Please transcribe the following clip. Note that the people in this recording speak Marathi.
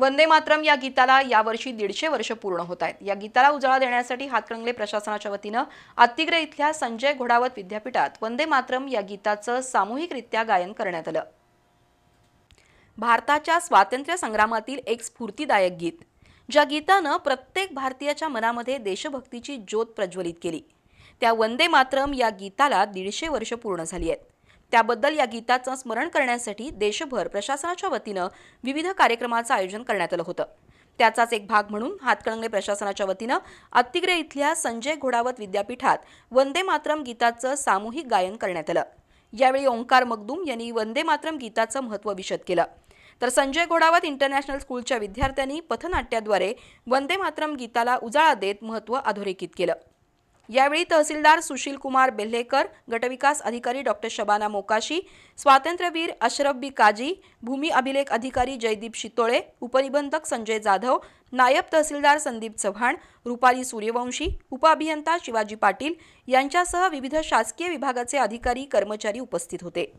वंदे मातरम या गीताला यावर्षी दीडशे वर्ष पूर्ण होत आहेत. या गीताला उजाळा देण्यासाठी हातकणंगले प्रशासनाच्या वतीनं अतिग्र इथल्या संजय घोडावत विद्यापीठात वंदे मातरम या गीताचं सामूहिकरित्या गायन करण्यात आलं. भारताच्या स्वातंत्र्य संग्रामातील एक स्फूर्तीदायक गीत ज्या गीतानं प्रत्येक भारतीयाच्या मनामध्ये देशभक्तीची ज्योत प्रज्वलित केली. त्या वंदे मातरम या गीताला दीडशे वर्ष पूर्ण झाली आहेत. त्याबद्दल या गीताचं स्मरण करण्यासाठी देशभर प्रशासनाच्या वतीनं विविध कार्यक्रमाचं आयोजन करण्यात आलं होतं. त्याचाच एक भाग म्हणून हातकणंगले प्रशासनाच्या वतीनं अत्तिग्रे इथल्या संजय घोडावत विद्यापीठात वंदे मातरम गीताचं सामूहिक गायन करण्यात आलं. यावेळी ओंकार मगदूम यांनी वंदे मातरम गीताचं महत्त्व विशद केलं. तर संजय घोडावत इंटरनॅशनल स्कूलच्या विद्यार्थ्यांनी पथनाट्याद्वारे वंदे मातरम गीताला उजाळा देत महत्त्व अधोरेखित केलं. यावेळी तहसीलदार सुशील कुमार बेल्हेकर गटविकास अधिकारी डॉक्टर शबाना मोकाशी स्वातंत्र्यवीर अशरफ बी काजी भूमी अभिलेख अधिकारी जयदीप शितोळे उपनिबंधक संजय जाधव नायब तहसीलदार संदीप चव्हाण रुपाली सूर्यवंशी उपअभियंता शिवाजी पाटील यांच्यासह विविध शासकीय विभागाचे अधिकारी कर्मचारी उपस्थित होते.